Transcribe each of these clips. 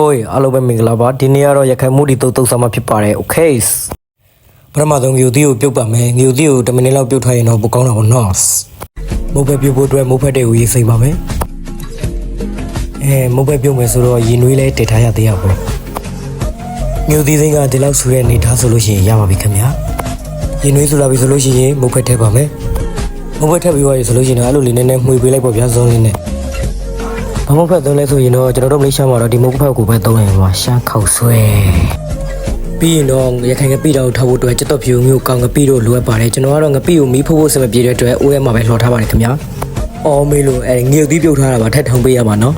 ဟိုးအားလုံးပဲမင်္ဂလာပါဒီနေ့ကတော့ရခိုင်မှုတီတုတ်တုတ်ဆောင်မှဖြစ်ပါတယ် okay ပထမဆုံးငြိုသီးကိုပြုတ်ပါမယ်ငြိုသီးကို10မိနစ်လောက်ပြုတ်ထားရင်တော့ပိုကောင်းတာပေါ့နော်မုတ်ဖက်ပြုတ်ဖို့အတွက်မုတ်ဖက်တွေကိုရေးစိမ့်ပါမယ်အဲမုတ်ဖက်ပြုတ်မယ်ဆိုတော့ရင်နွေးလဲတည်ထားရသေးရပေါ့ငြိုသီးစိမ့်ကဒီလောက်ဆူတဲ့အနေထားဆိုလို့ရှိရင်ရပါပြီခင်ဗျာရင်နွေးဆူလာပြီဆိုလို့ရှိရင်မုတ်ဖက်ထည့်ပါမယ်မုတ်ဖက်ထည့်ပြီးသွားပြီဆိုလို့ရှိရင်အဲ့လိုလေးနဲ့မှွေပေးလိုက်ပေါ့ဗျာဇုံးလေးနဲ့ ဘာမဖက်သုံးလဲဆိုရင်တော့ကျွန်တော်တို့မလေးရှားမှာတော့ဒီမုတ်ဖက်ကိုပဲသုံးရမှာရှားခောက်ဆွဲပြီးရင်တော့ရခိုင်ငပိတောင်ထားဖို့အတွက်စက်တော့ဖြူမျိုးကောင်ငပိတို့လိုအပ်ပါတယ်ကျွန်တော်ကတော့ငပိကိုမီးဖို့ဖို့စမပြေတဲ့အတွက်အိုးထဲမှာပဲလှော်ထားပါတယ်ခင်ဗျာအော်မေးလို့အဲငေသီးပြုတ်ထားတာပါထက်ထုံပေးရမှာနော်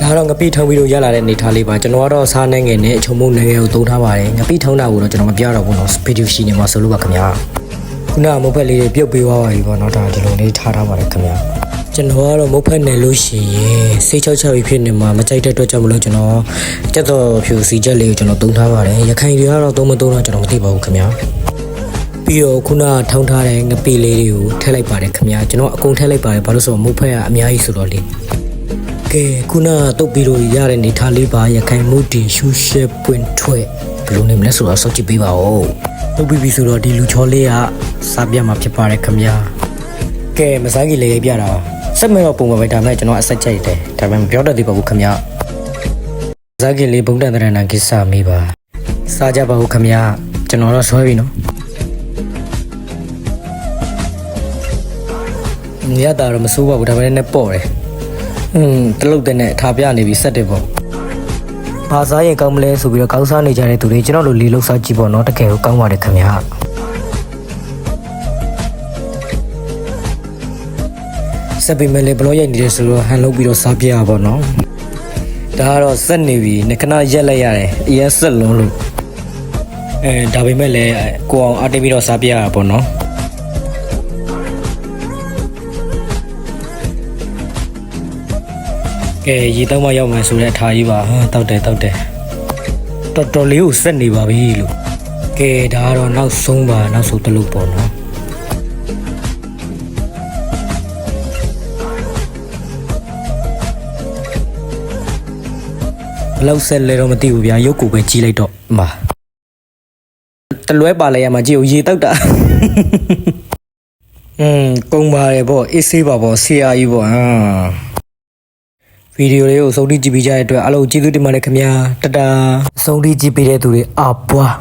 ဒါကတော့ငပိထုံပြီးတော့ရလာတဲ့အနေထားလေးပါကျွန်တော်ကတော့စားနှဲငယ်နဲ့အချုံမုံငယ်ငယ်ကိုသုံးထားပါတယ်ငပိထုံတာကိုတော့ကျွန်တော်မပြတော့ဘူးနော်ဗီဒီယိုရှိနေမှာဆိုလို့ပါခင်ဗျာခုနကမုတ်ဖက်လေးတွေပြုတ်ပေးသွားပါပြီပေါ့နော်ဒါဒီလိုလေးထားထားပါတယ်ခင်ဗျာ ကျွန်တော်ကတော့မုတ်ဖက်နယ်လို့ရှိရင်စိတ်ချောက်ချပြီးဖြစ်နေမှာမကြိုက်တဲ့အတွက်ကြောင့်မလို့ကျွန်တော်ကြက်တော်ဖြူစီချက်လေးကိုကျွန်တော်တုံထားပါတယ်ရခိုင်တွေကတော့သုံးမသုံးတော့ကျွန်တော်မသိပါဘူးခင်ဗျာပြီးတော့ခုနကထောင်းထားတဲ့ငပိလေးတွေကိုထည့်လိုက်ပါတယ်ခင်ဗျာကျွန်တော်အကုန်ထည့်လိုက်ပါတယ်ဘာလို့ဆိုတော့မုတ်ဖက်ကအများကြီးဆိုတော့လေကဲခုနကတုတ်ပြီးတော့ရတဲ့နေထားလေးပါရခိုင်မှုတင်ရှူရှဲပွင့်ထွက်ဘယ်လိုနေမလဲဆိုတော့စောင့်ကြည့်ပေးပါဦးတုတ်ပြီးပြီဆိုတော့ဒီလူချောလေးကစားပြမှာဖြစ်ပါတယ်ခင်ဗျာကဲမစားကြီးလေးရိုက်ပြတာပါ စက်မဲတော့ပုံပါပဲဒါပေမဲ့ကျွန်တော်အဆက်ချိုက်တယ်ဒါပေမဲ့မပြောတတ်သေးပါဘူးခင်ဗျာမစားကြီးလေးဘုံတန်တရဏကိစ္စမေးပါစားကြပါဦးခင်ဗျာကျွန်တော်တော့ဆွဲပြီနော်ညတာတော့မစိုးပါဘူးဒါပေမဲ့လည်းပေါ့တယ်อืมတလုတ်တဲ့နဲ့အထာပြနေပြီဆက်တယ်ပေါ့ဘာစားရင်ကောင်းမလဲဆိုပြီးတော့ကောင်းစားနေကြတဲ့သူတွေကျွန်တော်တို့လီလောက်စားကြည့်ပေါ့နော်တကယ်ကိုကောင်းပါတယ်ခင်ဗျာ ဆက်ပြီးမဲ့လေဘလော့ရိုက်နေတယ်ဆိုတော့ဟန်လုပ်ပြီးတော့စားပြရပါတော့နော်ဒါကတော့စက်နေပြီနှစ်ခဏရက်လိုက်ရတယ်အရင်ဆက်လုံးလို့အဲဒါပေမဲ့လည်းကိုအောင်အတင်းပြီးတော့စားပြရတာပေါ့နော်ကဲရေတောက်မှရောက်မှဆိုတဲ့အထာကြီးပါဟာတောက်တယ်တောက်တယ်တော်တော်လေးကိုစက်နေပါပြီလို့ကဲဒါကတော့နောက်ဆုံးပါနောက်ဆုံးတစ်လုပ်ပေါ့နော် ဘယ်လောက်ဆက်လဲတော့မသိဘူးဗျာရုပ်ကိုပဲကြီးလိုက်တော့မှာတလွဲပါလဲရမှာကြည့်ဦးရေတောက်တာอืมကုံပါတယ်ပေါ့အေးဆေးပါပေါ့ဆရာကြီးပေါ့ဟာဗီဒီယိုလေးကိုစုံတိကြည့်ပြီးကြတဲ့အတွက်အားလုံးကျေးဇူးတင်ပါတယ်ခင်ဗျာတတာစုံတိကြည့်ပေးတဲ့သူတွေအပွား